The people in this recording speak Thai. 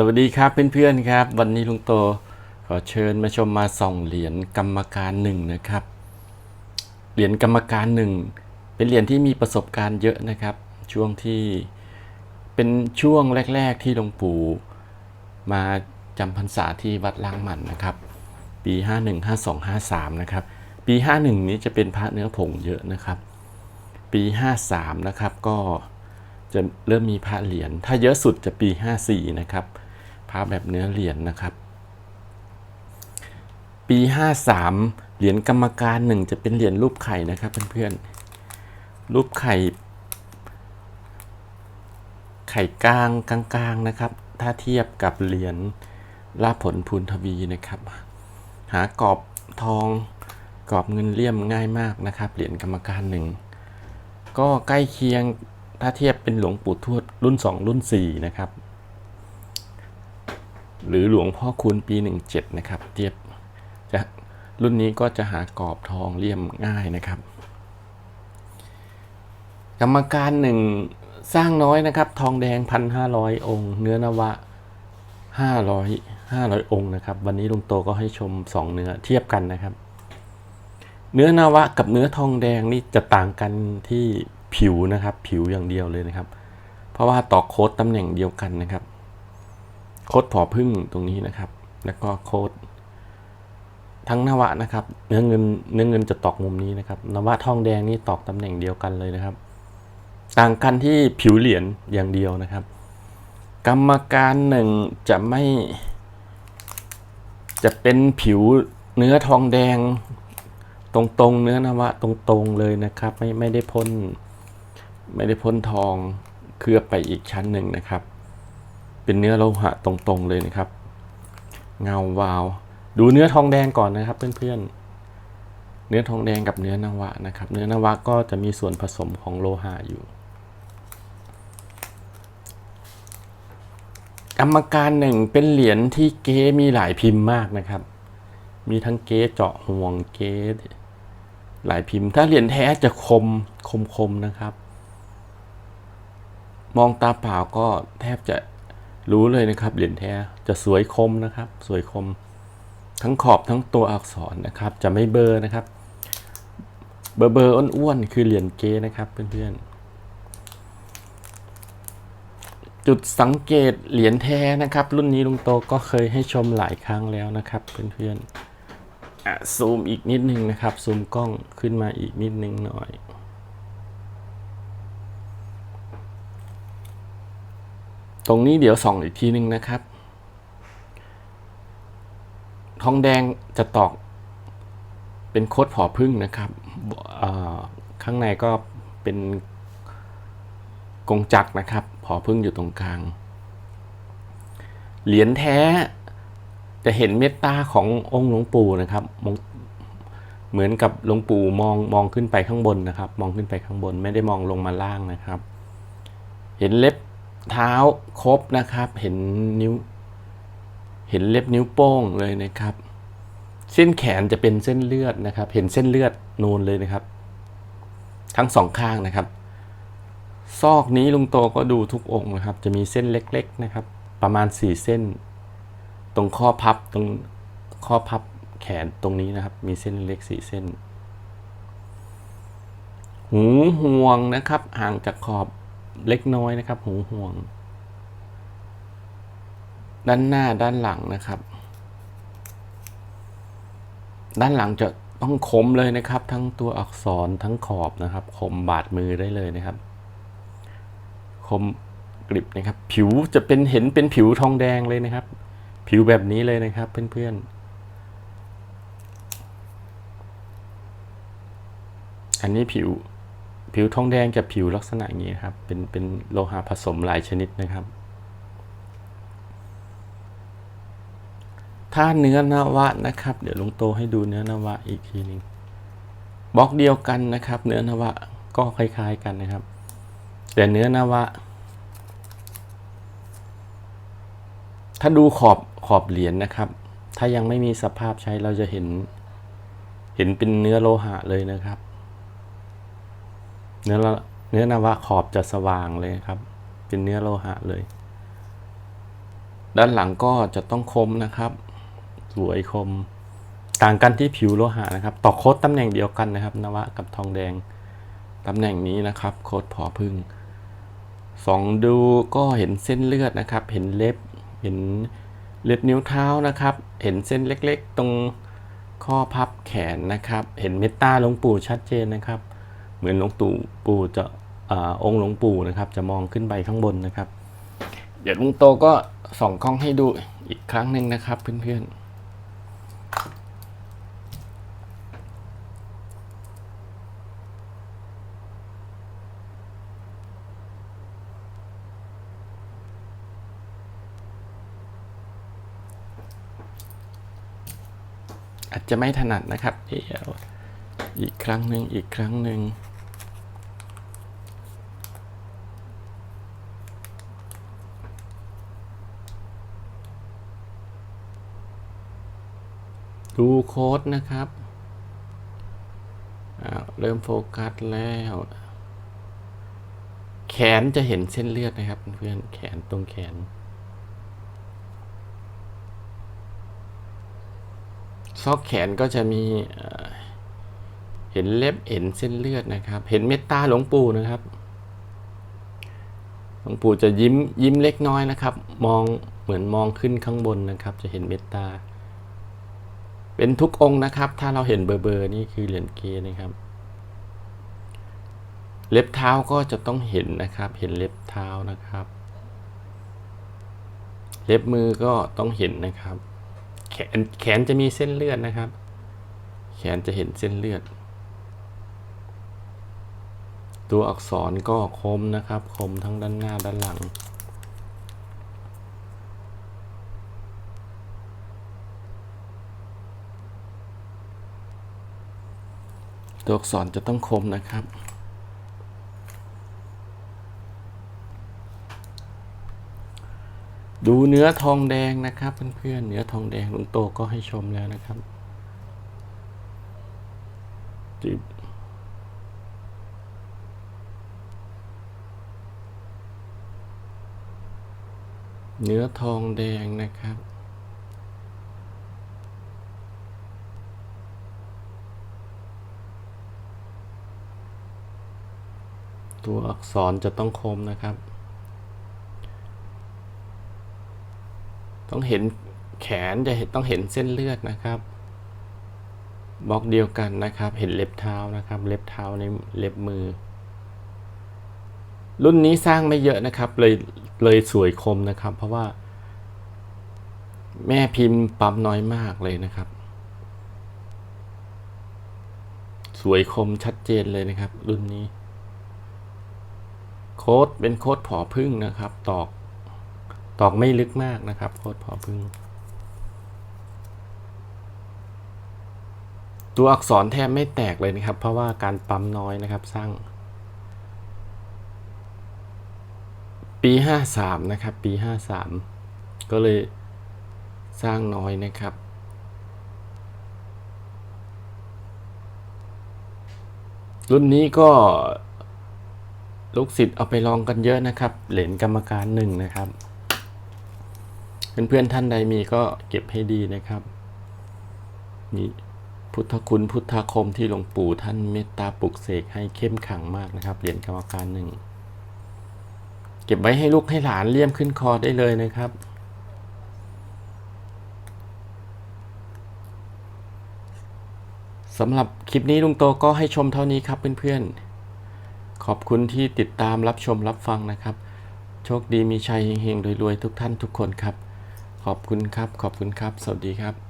สวัสดีครับเพื่อนๆครับ วันนี้ลุงโตขอเชิญมาชมมาส่องเหรียญกรรมการหนึ่งนะครับ เหรียญกรรมการหนึ่งเป็นเหรียญที่มีประสบการณ์เยอะนะครับ ช่วงที่เป็นช่วงแรก ๆ ที่หลวงปู่มาจำพรรษาที่วัดล้างหมันนะครับ ปี 51 52 53 นะครับ ปี 51 นี้จะเป็นพระเนื้อผงเยอะนะครับ ปี 53 นะครับก็จะเริ่มมีพระเหรียญถ้าเยอะสุดจะปี 54 นะครับ พระแบบเนื้อเหรียญนะครับ ปี 53 เหรียญกรรมการหนึ่งจะเป็นเหรียญรูปไข่นะครับเพื่อนๆ รูปไข่ ไข่กลางกลางๆนะครับ ถ้าเทียบกับเหรียญลาผลพูนทวีนะครับ หากรอบทองกรอบเงินเลี่ยมง่ายมากนะครับ เหรียญกรรมการหนึ่งก็ใกล้เคียงถ้าเทียบเป็นหลวงปู่ทวดรุ่น 2 รุ่น 4 นะครับ หรือหลวงพ่อคูณปี 17 นะครับ เทียบจะรุ่นนี้ก็จะหากรอบทองเลี่ยมง่ายนะครับ กรรมการหนึ่งสร้างน้อยนะครับ ทองแดง 1,500 องค์ เนื้อนวะ 500 500 องค์นะครับ วันนี้ลุงโตก็ให้ชม 2 เนื้อเทียบกันนะครับ เนื้อนาวะกับเนื้อทองแดงนี่จะต่างกันที่ผิวนะครับ ผิวอย่างเดียวเลยนะครับ เพราะว่าต่อโค้ดตำแหน่งเดียวกันนะครับ โค้ดผอพึ่งตรงนี้นะครับ แล้วก็โค้ดทั้งนวะนะครับ เนื้อเงินเนื้อเงินจะตอกมุมนี้นะครับนวะทองแดงนี่ตอกตำแหน่งเดียวกันเลยนะครับ ต่างกันที่ผิวเหรียญอย่างเดียวนะครับ กรรมการหนึ่งจะไม่ จะเป็นผิวเนื้อทองแดง ตรงๆ เนื้อนวะตรงๆเลยนะครับ ไม่ไม่ได้พ่นไม่ได้พ่นทองเคลือบไปอีกชั้นหนึ่งนะครับ เป็นเนื้อโลหะตรงๆเลยนะครับ เงาวาว ดูเนื้อทองแดงก่อนนะครับ เพื่อนๆ เนื้อทองแดงกับเนื้อนวะนะครับ เนื้อนวะก็จะมีส่วนผสมของโลหะอยู่ กรรมการหนึ่งเป็นเหรียญที่เก๊มีหลายพิมพ์มากนะครับ มีทั้งเก๊เจาะห่วงเก๊หลายพิมพ์ ถ้าเหรียญแท้จะคมคมคมนะครับ มองตาเปล่าก็แทบจะ รู้เลยนะครับเหรียญแท้จะสวยคมนะครับ สวยคมทั้งขอบทั้งตัวอักษรนะครับ จะไม่เบอร์นะครับ เบอร์เบอร์อ้วนๆคือเหรียญเกนะครับเพื่อนๆจุดสังเกตเหรียญแท้นะครับ รุ่นนี้ลุงโตก็เคยให้ชมหลายครั้งแล้วนะครับเพื่อนๆอะซูมอีกนิดนึงนะครับ ซูมกล้องขึ้นมาอีกนิดนึงหน่อย ตรงนี้เดี๋ยวส่องอีกทีนึงนะครับ ทองแดงจะตอกเป็นโคดผอพึ่งนะครับข้างในก็เป็นกงจักรนะครับ ผอพึ่งอยู่ตรงกลาง เหรียญแท้จะเห็นเมตตาขององค์หลวงปู่นะครับ เหมือนกับหลวงปู่มองมองขึ้นไปข้างบนนะครับ มองขึ้นไปข้างบนไม่ได้มองลงมาล่างนะครับ เห็นเล็บ เท้าครบนะครับ เห็นนิ้ว เห็นเล็บนิ้วโป้งเลยนะครับ เส้นแขนจะเป็นเส้นเลือดนะครับ เห็นเส้นเลือดนูนเลยนะครับ ทั้งสองข้างนะครับ ซอกนี้ลุงโตก็ดูทุกองค์นะครับ จะมีเส้นเล็ก ๆนะครับ ประมาณสี่เส้น ตรงข้อพับตรงข้อพับแขนตรงนี้นะครับ มีเส้นเล็กสี่เส้น หูห่วงนะครับ ห่างจากขอบ เล็กน้อยนะครับ หูห่วง ด้านหน้าด้านหลังนะครับ ด้านหลังจะต้องคมเลยนะครับ ทั้งตัวอักษรทั้งขอบนะครับ คมบาดมือได้เลยนะครับ คมกริบนะครับ ผิวจะเป็นเห็นเป็นผิวทองแดงเลยนะครับ ผิวแบบนี้เลยนะครับ เพื่อนๆ อันนี้ผิว ผิวทองแดงกับผิวลักษณะอย่างนี้ครับ เป็นเป็นโลหะผสมหลายชนิดนะครับ ถ้าเนื้อนวะนะครับ เดี๋ยวลงโตให้ดูเนื้อนวะอีกทีหนึงบล็อกเดียวกันนะครับ เนื้อนวะก็คล้าย ๆกันนะครับ แต่เนื้อนวะ ถ้าดูขอบขอบเหรียญนะครับ ถ้ายังไม่มีสภาพใช้เราจะเห็น เห็นเป็นเนื้อโลหะเลยนะครับ เนื้อเนื้อนวะขอบจะสว่างเลยครับ เป็นเนื้อโลหะเลย ด้านหลังก็จะต้องคมนะครับ สวยคม ต่างกันที่ผิวโลหะนะครับ ต่อโค้ดตำแหน่งเดียวกันนะครับ นวะกับทองแดงตำแหน่งนี้นะครับ โค้ดพอพึ่งสองดูก็เห็นเส้นเลือดนะครับ เห็นเล็บ เห็นเล็บนิ้วเท้านะครับ เห็นเส้นเล็กๆ ตรงข้อพับแขนนะครับ เห็นเมตตาหลวงปู่ชัดเจนนะครับ เหมือนหลวงตู่ปู่จะอองค์หลวงปู่นะครับ จะมองขึ้นไปข้างบนนะครับ เดี๋ยวลุงโตก็ส่องกล้องให้ดูอีกครั้งหนึ่งนะครับเพื่อนๆอาจจะไม่ถนัดนะครับ เดี๋ยวอีกครั้งหนึ่งอีกครั้งหนึ่ง ดูโค้ดนะครับเริ่มโฟกัสแล้ว แขนจะเห็นเส้นเลือดนะครับเพื่อนแขนตรงแขน ซอกแขนก็จะมีเอ่อเห็นเล็บเห็นเส้นเลือดนะครับ เห็นเมตตาหลวงปู่นะครับหลวงปู่จะยิ้มยิ้มเล็กน้อยนะครับ มองเหมือนมองขึ้นข้างบนนะครับ จะเห็นเมตตา เป็นทุกองค์นะครับ ถ้าเราเห็นเบอร์เบอร์นี่คือเหรียญเกนะครับ เล็บเท้าก็จะต้องเห็นนะครับ เห็นเล็บเท้านะครับ เล็บมือก็ต้องเห็นนะครับ แขนแขนจะมีเส้นเลือดนะครับ แขนจะเห็นเส้นเลือด ตัวอักษรก็คมนะครับ คมทั้งด้านหน้าด้านหลัง ตัวอักษรจะต้องคมนะครับ ดูเนื้อทองแดงนะครับเพื่อนๆเนื้อทองแดงลุงโตก็ให้ชมแล้วนะครับจิบเนื้อทองแดงนะครับ ตัวอักษรจะต้องคมนะครับ ต้องเห็นแขนจะเห็นต้องเห็นเส้นเลือดนะครับบล็อกเดียวกันนะครับ เห็นเล็บเท้านะครับ เล็บเท้าในเล็บมือ รุ่นนี้สร้างไม่เยอะนะครับ เลยเลยสวยคมนะครับ เพราะว่า แม่พิมพ์ปั๊มน้อยมากเลยนะครับ สวยคมชัดเจนเลยนะครับ รุ่นนี้ ค้ดเป็นโค้ดผอพึ่งนะครับ ตอกตอกไม่ลึกมากนะครับ โค้ดผอพึ่ง ตัวอักษรแทบไม่แตกเลยนะครับ เพราะว่าการปั๊มน้อยนะครับสร้าง ปีห้าสามนะครับ ปีห้าสามก็เลยสร้างน้อยนะครับรุ่นนี้ก็ ลูกศิษย์เอาไปลองกันเยอะนะครับ เหรียญกรรมการหนึ่งนะครับ เพื่อนๆท่านใดมีก็เก็บให้ดีนะครับ มีพุทธคุณพุทธาคมที่หลวงปู่ท่านเมตตาปลุกเสกให้เข้มขังมากนะครับ เหรียญกรรมการหนึ่งเก็บไว้ให้ลูกให้หลานเลี่ยมขึ้นคอได้เลยนะครับสำหรับคลิปนี้ลุงโตก็ให้ชมเท่านี้ครับเพื่อนๆ ขอบคุณที่ติดตามรับชมรับฟังนะครับ โชคดีมีชัยเฮงๆรวยๆทุกท่านทุกคนครับ ขอบคุณครับ ขอบคุณครับ สวัสดีครับ